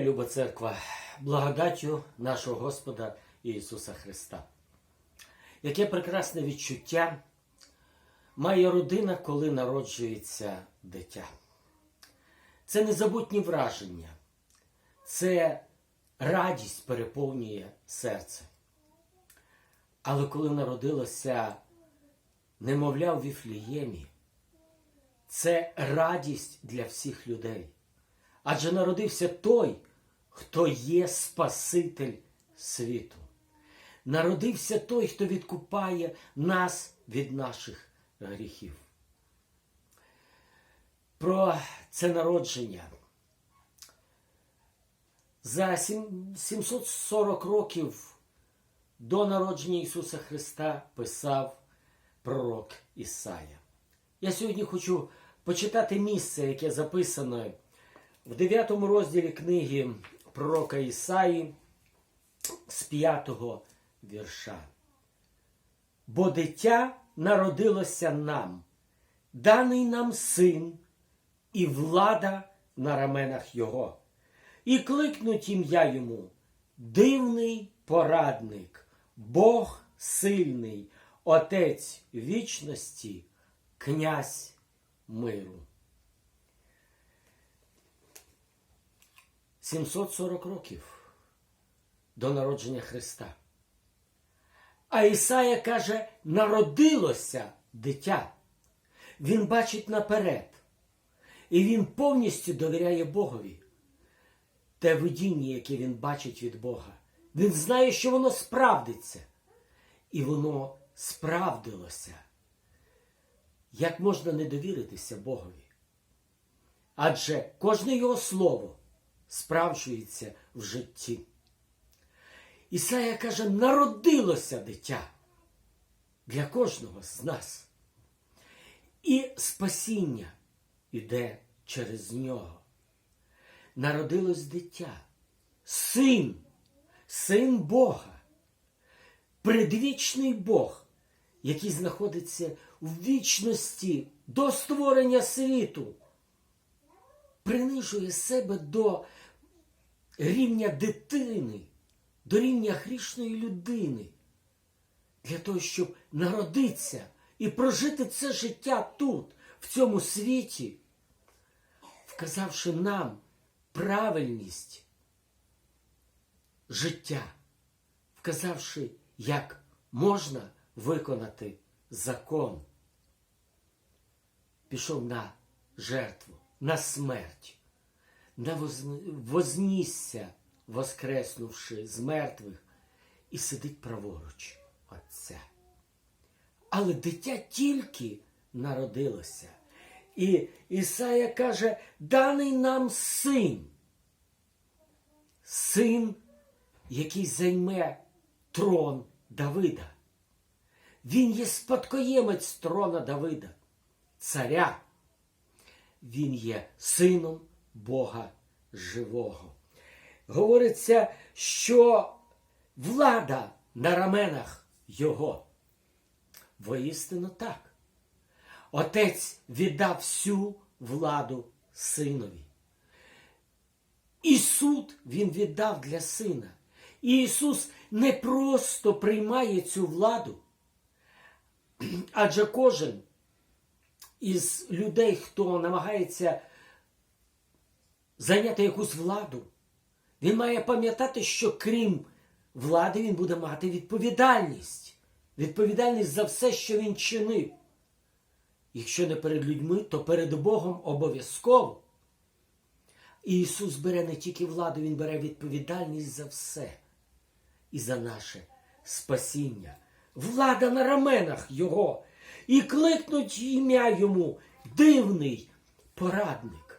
Люба церква, благодаттю нашого Господа Ісуса Христа. Яке прекрасне відчуття має родина, коли народжується дитя. Це незабутні враження, це радість переповнює серце. Але коли народилося немовля в Віфліємі, це радість для всіх людей. Адже народився той, хто є Спаситель світу. Народився той, хто відкупає нас від наших гріхів. Про це народження. За 740 років до народження Ісуса Христа писав пророк Ісая. Я сьогодні хочу почитати місце, яке записано в 9 розділі книги пророка Ісаї з 5 вірша. Бо дитя народилося нам, даний нам син, і влада на раменах його. І кликнуть ім'я йому дивний порадник, Бог сильний, Отець вічності, князь миру. 740 років до народження Христа. А Ісая каже, народилося дитя. Він бачить наперед. І він повністю довіряє Богові. Те видіння, яке він бачить від Бога. Він знає, що воно справдиться. І воно справдилося. Як можна не довіритися Богові? Адже кожне його слово справджується в житті. Ісая каже, народилося дитя для кожного з нас. І спасіння йде через нього. Народилось дитя, син, син Бога, предвічний Бог, який знаходиться в вічності до створення світу, принижує себе до рівня дитини, до рівня грішної людини, для того, щоб народитися і прожити це життя тут, в цьому світі, вказавши нам правильність життя, вказавши, як можна виконати закон. Пішов на жертву, на смерть, воз- вознісся, воскреснувши з мертвих, і сидить праворуч Отця. Але дитя тільки народилося. І Ісая каже, даний нам син. Син, який займе трон Давида. Він є спадкоємець трона Давида, царя. Він є сином Бога живого. Говориться, що влада на раменах його. Воістину так. Отець віддав всю владу синові. І суд він віддав для сина. І Ісус не просто приймає цю владу, адже кожен із людей, хто намагається зайняти якусь владу, він має пам'ятати, що крім влади він буде мати відповідальність. Відповідальність за все, що він чинив. Якщо не перед людьми, то перед Богом обов'язково. І Ісус бере не тільки владу, Він бере відповідальність за все і за наше спасіння. Влада на раменах Його. І кликнуть ім'я йому дивний порадник.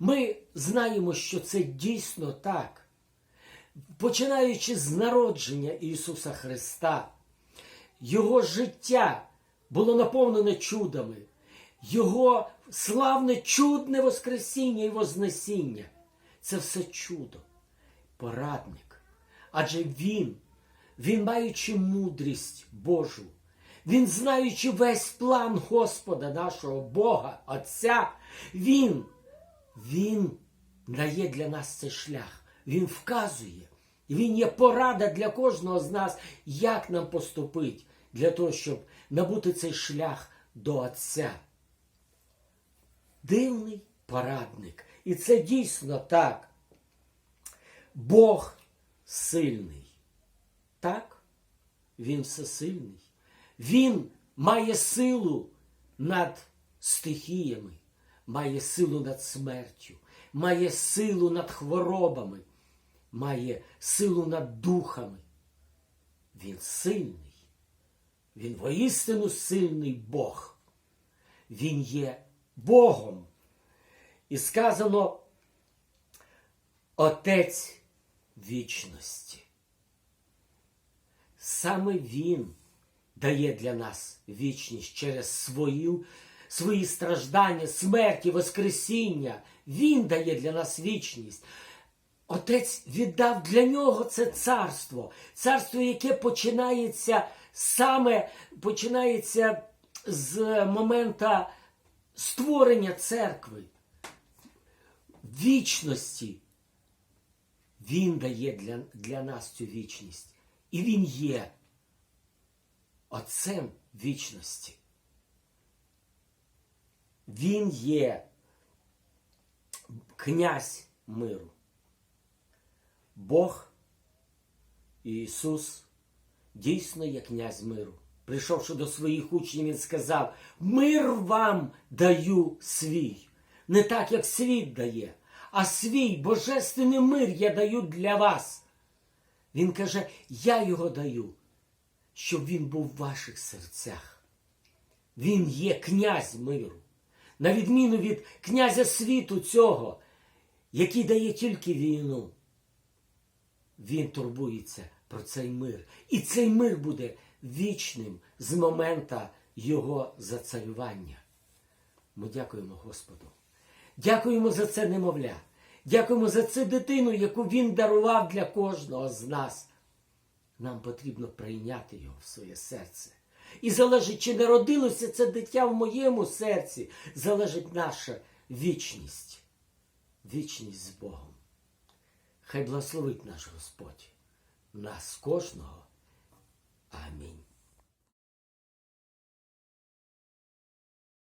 Ми знаємо, що це дійсно так. Починаючи з народження Ісуса Христа, Його життя було наповнене чудами, Його славне чудне Воскресіння і Вознесіння. Це все чудо, порадник. Адже Він, Він маючи мудрість Божу, Він знаючи весь план Господа нашого Бога, Отця, Він, Він дає для нас цей шлях. Він вказує. Він є порада для кожного з нас, як нам поступити для того, щоб набути цей шлях до Отця. Дивний порадник. І це дійсно так. Бог сильний. Так, він всесильний. Він має силу над стихіями, має силу над смертю, має силу над хворобами, має силу над духами. Він сильний. Він воістину сильний Бог. Він є Богом. І сказано Отець вічності. Саме Він дає для нас вічність через свою, свої страждання, смерть і Воскресіння. Він дає для нас вічність. Отець віддав для нього це царство, царство, яке починається саме починається з момента створення церкви, вічності. Він дає для, для нас цю вічність. І Він є Отцем вічності. Він є князь миру. Бог Ісус дійсно є князь миру. Прийшовши до своїх учнів, Він сказав: Мир вам даю свій. Не так, як світ дає, а свій божественний мир я даю для вас. Він каже, я його даю, щоб він був в ваших серцях. Він є князь миру. На відміну від князя світу цього, який дає тільки війну. Він турбується про цей мир. І цей мир буде вічним з момента його зацарювання. Ми дякуємо Господу. Дякуємо за це немовля. Дякуємо за цю дитину, яку він дарував для кожного з нас. Нам потрібно прийняти його в своє серце. І залежить, чи народилося це дитя в моєму серці, залежить наша вічність. Вічність з Богом. Хай благословить наш Господь нас кожного. Амінь.